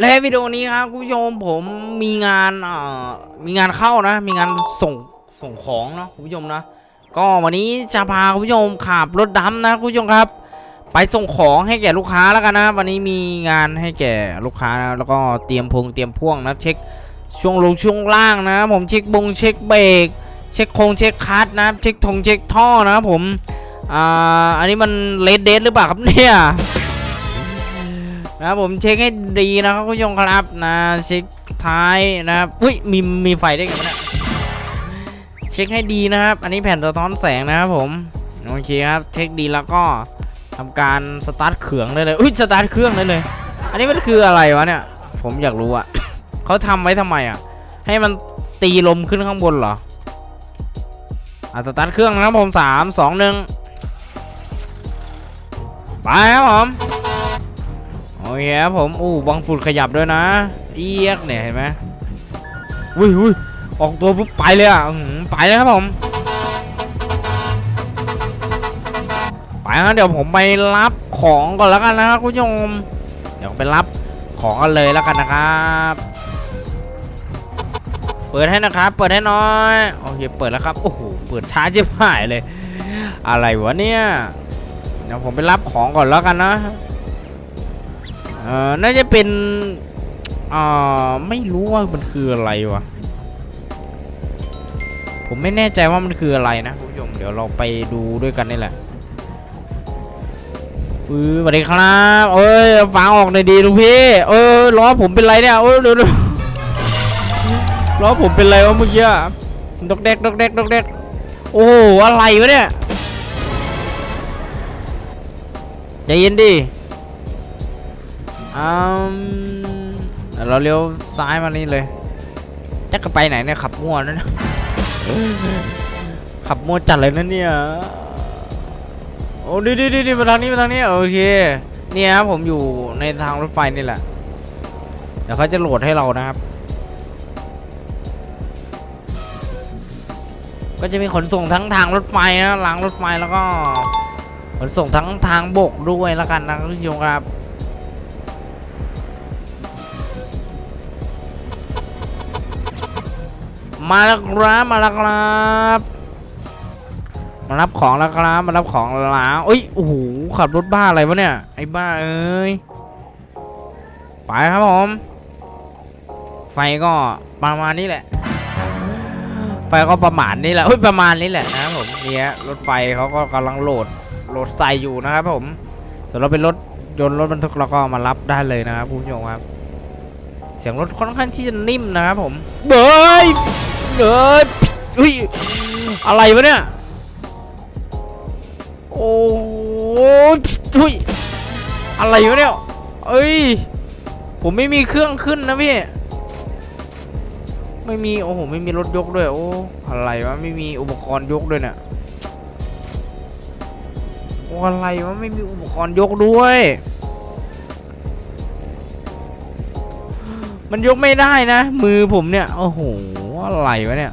และวิดีโอนี้ครับคุณผู้ชมผมมีงานเอ่อมีงานเข้านะ มีงานส่งส่งของเนาะคุณผู้ชมนะ ก็วันนี้จะพาคุณผู้ชมขับรถดำนะคุณผู้ชมครับ ไปส่งของให้แก่ลูกค้าแล้วกันนะ วันนี้มีงานให้แก่ลูกค้านะแล้วก็เตรียมพงเตรียมพ่วงนะเช็คช่วงลงช่วงล่างนะ ผมเช็คบงเช็คเบรกเช็คโครงเช็คคัสนะ เช็คทงเช็คท่อนะผมอ่าอันนี้มันเลดเดหรือเปล่าครับเนี่ย นะผมเช็คให้ดีนะครับคุณผู้ชมครับนะเช็คท้ายนะครับอุ้ยมีมีไฟได้วยกันะเช็คให้ดีนะครับ อันนี้แผ่นสะท้อนแสงนะครับผมโอเคครับเช็คดีแล้วก็ทำการสตาร์ทเครื่องได้เลยอุ้ยสตาร์ทเครื่องได้เลย อันนี้มันคืออะไรวะเนี่ยผมอยากรู้อะเขาทำไว้ทำไมอะให้มันตีลมขึ้นข้างบนเหรออะสตาร์ทเครื่องนะครับผมสามสองหนึ่งไปครับผม เคครับผมอู้บังฝุ่นขยับด้วยนะ เอียกเนี่ยเห็นไหมอุ้ยอุ้ยออกตัวปุ๊บไปเลยอะไปเลยครับผมไปครับเดี๋ยวผมไปรับของก่อนแล้วกันนะครับคุณผู้ชมเดี๋ยวไปรับของกันเลยแล้วกันนะครับ เปิดให้นะครับ เปิดให้น้อยโอเคเปิดแล้วครับโอ้โหเปิดช้าจิบหายเลย อะไรวะเนี่ยเดี๋ยวผมไปรับของก่อนแล้วกันนะ เอ่อน่าจะเป็นอ่อไม่รู้ว่ามันคืออะไรวะผมไม่แน่ใจว่ามันคืออะไรนะคุณผู้ชมเดี๋ยวเราไปดูด้วยกันนี่แหละฟื้สวัสดีครับเอ้ยฟังออกหน่อยดีลูกพี่เออล้อผมเป็นไรเนี่ยเออเดี๋ยวเดี๋ยวล้อผมเป็นไรวะเมื่อกี้ดอกแดกดอกแดกดอกแดกโอ้โหอะไรวะเนี่ยใจเย็นดิ อืมเราเลี้ยวซ้ายมานี่เลยจะกไปไหนเนี่ยขับมั่วนั่นขับมั่วจัดเลยนะเนี่ยโอ้ดิดิดิดิมาทางนี้มาทางนี้โอเคเนี่ยครับผมอยู่ในทางรถไฟนี่แหละเดี๋ยวเขาจะโหลดให้เรานะครับ ก็จะมีขนส่งทั้งทางรถไฟนะรางรถไฟแล้วก็ขนส่งทั้งทางบกด้วยแล้วกันนะคุณผู้ชมครับ มาแล้วครับมาแล้วครับ มารับของแล้วครับมารับของแล้วเอ้ยโอ้โหขับรถบ้าอะไรวะเนี่ยไอ้บ้าเอ้ยไปครับผม ไฟก็ประมาณนี้แหละ ไฟก็ประมาณนี้แหละเฮ้ยประมาณนี้แหละนะครับผมเนี่ยรถไฟเขาก็กำลังโหลดโหลดใส่อยู่นะครับผมส่วนเราเป็นรถยนต์รถบรรทุกเราก็มารับได้เลยนะครับคุณผู้ชมครับ เสียงรถค่อนข้างที่จะนิ่มนะครับผมเบย เบยอุ้ยอะไรวะเนี่ย โอ้ยอุ้ยอะไรวะเนี่ยเอ้ย ผมไม่มีเครื่องขึ้นนะพี่ ไม่มี โอ้โห ไม่มีรถยกด้วย โอ้ อะไรวะ ไม่มีอุปกรณ์ยกด้วยเนี่ยโอ้อะไรวะ ไม่มีอุปกรณ์ยกด้วย มันยกไม่ได้นะ มือผมเนี่ย โอ้โห อะไรวะเนี่ย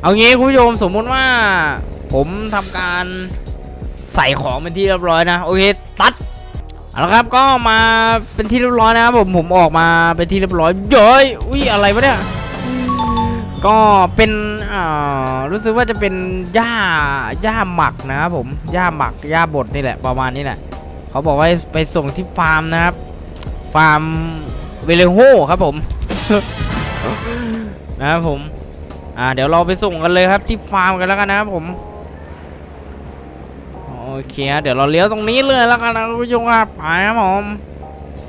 เอางี้คุณผู้ชมสมมุติว่า ผมทำการใส่ของเป็นที่เรียบร้อยนะโอเคตัดเอาละครับก็มาเป็นที่เรียบร้อยนะครับผมผมออกมาเป็นที่เรียบร้อยเย้ยอุ้ยอะไรวะเนี่ยก็เป็นอ่ารู้สึกว่าจะเป็นหญ้าหญ้าหมักนะครับผมหญ้าหมักหญ้าบดนี่แหละประมาณนี้แหละเขาบอกว่าไปส่งที่ฟาร์มนะครับ ฟาร์มเวเลโฮครับผมนะครับผม อ่า เดี๋ยวเราไปส่งกันเลยครับที่ฟาร์มกันแล้วกันนะครับผม โอเคเดี๋ยวเราเลี้ยวตรงนี้เลยแล้วกันนะคุณผู้ชมครับไปครับผม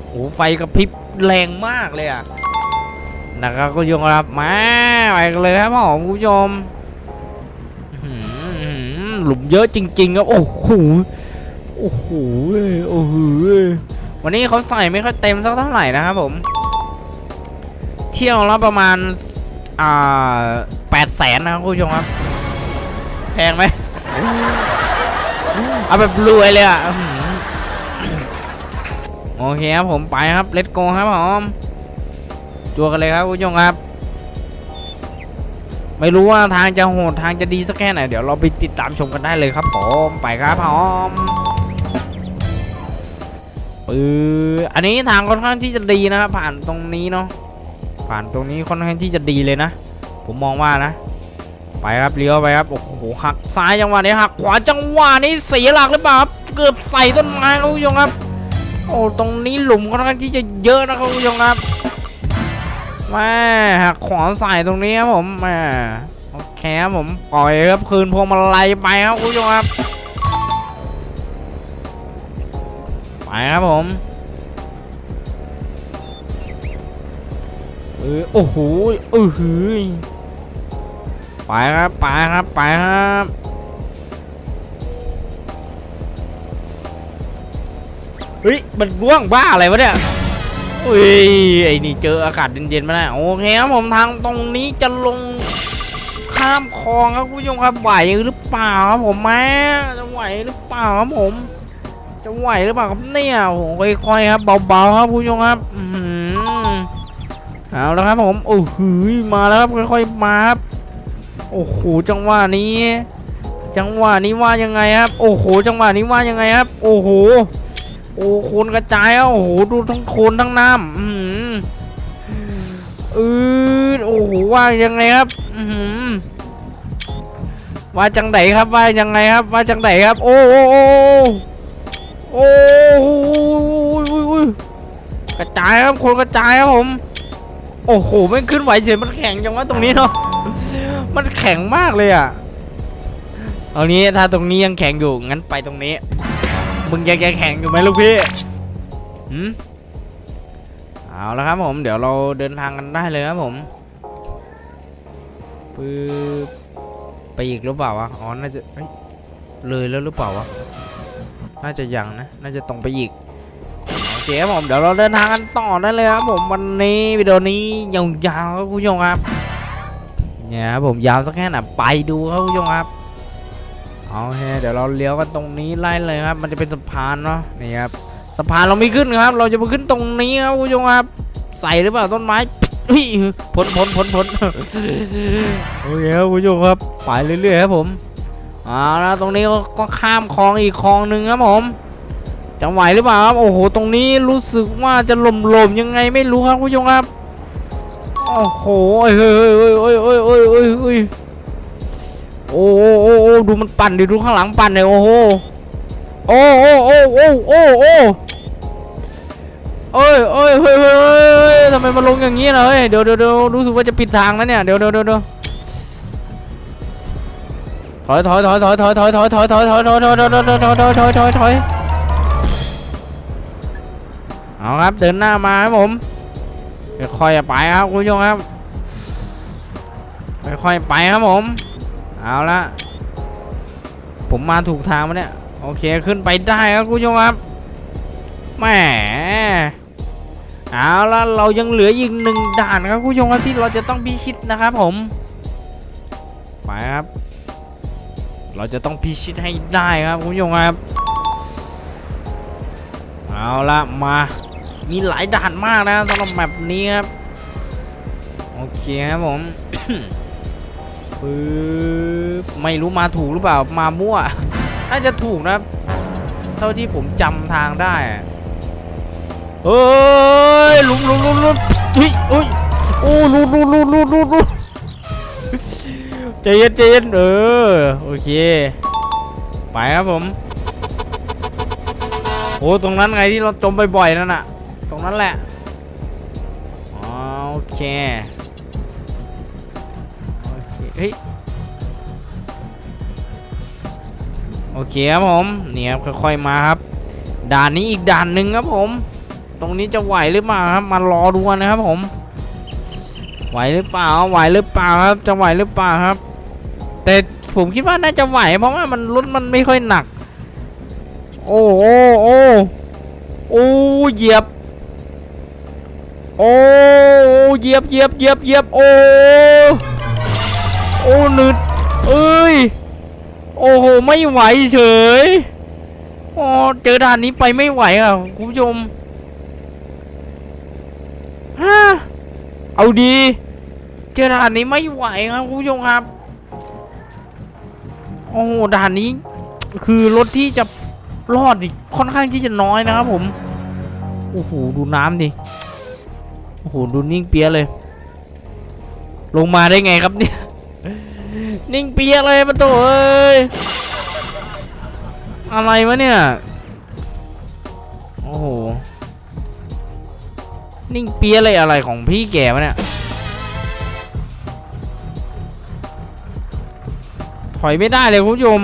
โอ้ไฟกระพริบแรงมากเลยอะนะครับคุณผู้ชมครับมาไปกันเลยครับผมคุณผู้ชมอื้อหือหลุมเยอะจริงๆครับโอ้โหโอ้โหโอ้โห วันนี้เขาใส่ไม่ค่อยเต็มสักเท่าไหร่นะครับผม เที่ยวละประมาณ อ่าแปดแสนนะครับคุณผู้ชมครับ แพงไหมเอาแบบรวยเลยอะโอเคครับผมไปครับเลตโกครับผมจัวกันเลยครับคุณผู้ชมครับ ไม่รู้ว่าทางจะโหดทางจะดีสักแค่ไหน เดี๋ยวเราไปติดตามชมกันได้เลยครับผมไปครับผม ปืออันนี้ทางค่อนข้างที่จะดีนะครับผ่านตรงนี้เนาะผ่านตรงนี้ค่อนข้างที่จะดีเลยนะ ผมมองว่านะ ไปครับเลี้ยวไปครับโอ้โหหักซ้ายจังหวะนี้หักขวาจังหวะนี้เสียหลักหรือเปล่าครับเกือบใส่ต้นไม้ครับคุณผู้ชมครับ โอ้ตรงนี้หลุมค่อนข้างที่จะเยอะนะครับคุณผู้ชมครับแม่หักขวาใส่ตรงนี้ครับผมแม่โอเคครับผมปล่อยครับคืนพวงมาลัยไปครับคุณผู้ชมครับ ไปครับผมเออโอ้โหเออหือไปครับไปครับไปครับเฮ้ยมันร่วงบ้าอะไรวะเนี่ยอุ้ยไอ้นี่เจออากาศเย็นๆมาแล้วโอเคครับผมทางตรงนี้จะลงข้ามคลองครับคุณผู้ชมครับไหวหรือเปล่าครับผมแม่จะไหวหรือเปล่าครับผม จะไหวหรือเปล่าครับเนี่ยโอ้โหค่อยๆครับเบาๆครับคุณผู้ชมครับเอาแล้วครับผมโอ้โหมาแล้วครับค่อยๆมาครับโอ้โหจังหวะนี้ จังหวะนี้ว่ายังไงครับ โอ้โห จังหวะนี้ว่ายังไงครับ โอ้โหโอ้โคนกระจายโอ้โหดูทั้งโคนทั้งน้ำอือหืออือโอ้โหว่ายังไงครับอือหือว่าจังไดครับว่ายังไงครับว่าจังไดครับ โอ้โอ้ายครับคนกระจายครับผม โอ้โหไม่ขึ้นไหวเฉยมันแข็งจังวะตรงนี้เนาะมันแข็งมากเลยอะเอานี้ถ้าตรงนี้ยังแข็งอยู่งั้นไปตรงนี้มึงยังจะแข็งอยู่ไหมลูกพี่หืมเอาละครับผมเดี๋ยวเราเดินทางกันได้เลยครับผมปึ๊บไปอีกหรือเปล่าวะอ๋อน่าจะเอ้ยเลยแล้วหรือเปล่าวะน่าจะยังนะ น่าจะตรงไปอีก เคผมเดี๋ยวเราเดินทางกันต่อได้เลยครับผมวันนี้วิดีโอนี้ยาวๆครับคุณผู้ชมครับเนี่ยครับผมยาวสักแค่ไหนไปดูครับคุณผู้ชมครับโอเคเดี๋ยวเราเลี้ยวกันตรงนี้ไล่เลยครับ มันจะเป็นสะพานเนาะนี่ครับสะพานเราไม่ขึ้นครับ เราจะมาขึ้นตรงนี้ครับคุณผู้ชมครับ ใส่หรือเปล่าต้นไม้พ้นพ้นพ้นพ้นโอเคครับคุณผู้ชมครับไปเรื่อยๆครับผมเอาแล้วตรงนี้ก็ข้ามคลองอีกคลองหนึ่งครับผม จะไหวหรือเปล่าครับโอ้โหตรงนี้รู้สึกว่าจะหล่มๆยังไงไม่รู้ครับผู้ชมครับโอ้โหเฮ้ยเฮ้ยเฮ้ยเฮ้ยเฮ้ยเฮ้ยเฮ้ยเฮ้ยโอ้โอ้โอ้โอ้ดูมันปั่นดิดูข้างหลังปั่นเลยโอ้โหโอ้โอ้โอ้โอ้โอ้โอ้เอ้ยเอ้ยเฮ้ยเฮ้ยเฮ้ยทำไมมาลงอย่างนี้ล่ะเฮ้ยเดี๋ยวเดี๋ยวเดี๋ยวรู้สึกว่าจะปิดทางนะเนี่ยเดี๋ยวเดี๋ยวเดี๋ยวเดี๋ยวถอยถอยถอยถอยถอยถอยถอยถอยถอยถอยถอยถอยถอยถอยถอยถอย เอาครับเดินหน้ามาครับผมค่อยๆไปครับคุณผู้ชมครับค่อยๆไปครับผม เอาละผมมาถูกทางมาเนี่ยโอเคขึ้นไปได้ครับคุณผู้ชมครับแหมเอาละเรายังเหลืออีกหนึ่งด่านครับคุณผู้ชมครับที่เราจะต้องพิชิตนะครับผมไปครับ เราจะต้องพิชิตให้ได้ครับคุณผู้ชมครับ เอาละมา มีหลายด่านมากนะสำหรับแมปนี้ครับ โอเคครับผมปึ๊บไม่รู้มาถูกหรือเปล่ามามั่ว น่าจะถูกนะ เท่าที่ผมจำทางได้เฮ้ยลุมลุมลุมลุมเฮ้ยเฮ้ยโอ้ลุมลุมลุมลุมลุมลุมใจเย็นใจเย็นเออโอเค ไปครับผมโอ้ตรงนั้นไงที่เราจมบ่อยๆนั่นน่ะ รงนั้นแหละโอเคโอเคเฮ้ยโอเคครับผมเนี่ยครับค่อยๆมาครับด่านนี้อีกด่านหนึ่งครับผม ตรงนี้จะไหวหรือเปล่าครับมารอดูกันนะครับผม ไหวหรือเปล่าไหวหรือเปล่าครับ จะไหวหรือเปล่าครับ แต่ผมคิดว่าน่าจะไหว เพราะว่ามันรถมันไม่ค่อยหนัก โอ้โอ้โอ้โอ้เหยียบ โอ้เหยียบเหยียบเหยียบเหยียบโอ้โอ้หนึดเอ้ยโอ้โหไม่ไหวเฉยโอ้เจอด่านนี้ไปไม่ไหวอะคุณผู้ชมฮะเอาดี เจอด่านนี้ไม่ไหวครับคุณผู้ชมครับโอ้โหด่านนี้คือรถที่จะรอดค่อนข้างที่จะน้อยนะครับผมโอ้โหดูน้ำดิ โอ้โหดูนิ่งเปียเลย ลงมาได้ไงครับเนี่ย นิ่งเปียเลยประโถเอ้ย อะไรวะเนี่ย โอ้โห นิ่งเปียะเลยอะไรของพี่แกวะเนี่ย ถอยไม่ได้เลยคุณผู้ชม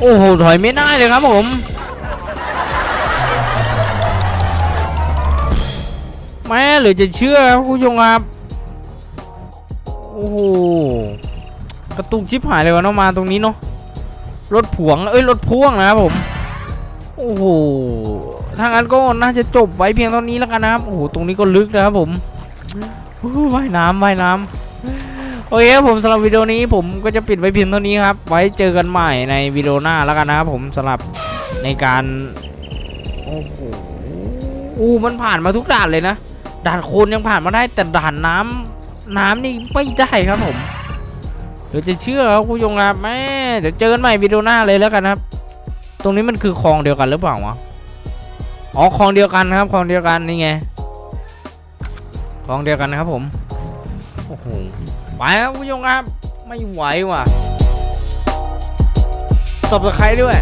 โอ้โห ถอยไม่ได้เลยครับผม แม่หรือจะเชื่อครับคุณผู้ชมครับ โอ้โห กระตุกชิบหายเลยวะเนาะมาตรงนี้เนาะ รถผวง เอ้ย รถพ่วงนะครับผม โอ้โหถ้างนั้นก็น่าจะจบไว้เพียงเท่านี้แล้วกันนะครับ โอ้โห ตรงนี้ก็ลึกนะครับผมโอ้โหว่ายน้ำว่ายน้ำโอเคครับผมสำหรับวิดีโอนี้ผมก็จะปิดไว้เพียงเท่านี้ครับ ไว้เจอกันใหม่ในวิดีโอหน้าแล้วกันนะครับผมสำหรับในการ โอ้โหอู้มันผ่านมาทุกด่านเลยนะ ด่านโคลนยังผ่านมาได้แต่ด่านน้ำน้ำนี่ไม่ได้ครับผม เดี๋ยวจะเชื่อครับคุณผู้ชมครับแม่เดี๋ยวเจอกันใหม่วิดีโอหน้าเลยแล้วกันครับ ตรงนี้มันคือคลองเดียวกันหรือเปล่าวะอ๋อคลองเดียวกันครับคลองเดียวกันนี่ไงคลองเดียวกันนะครับผมโอ้โหไปครับคุณผู้ชมครับ ไม่ไหวว่ะสับสไครด้วย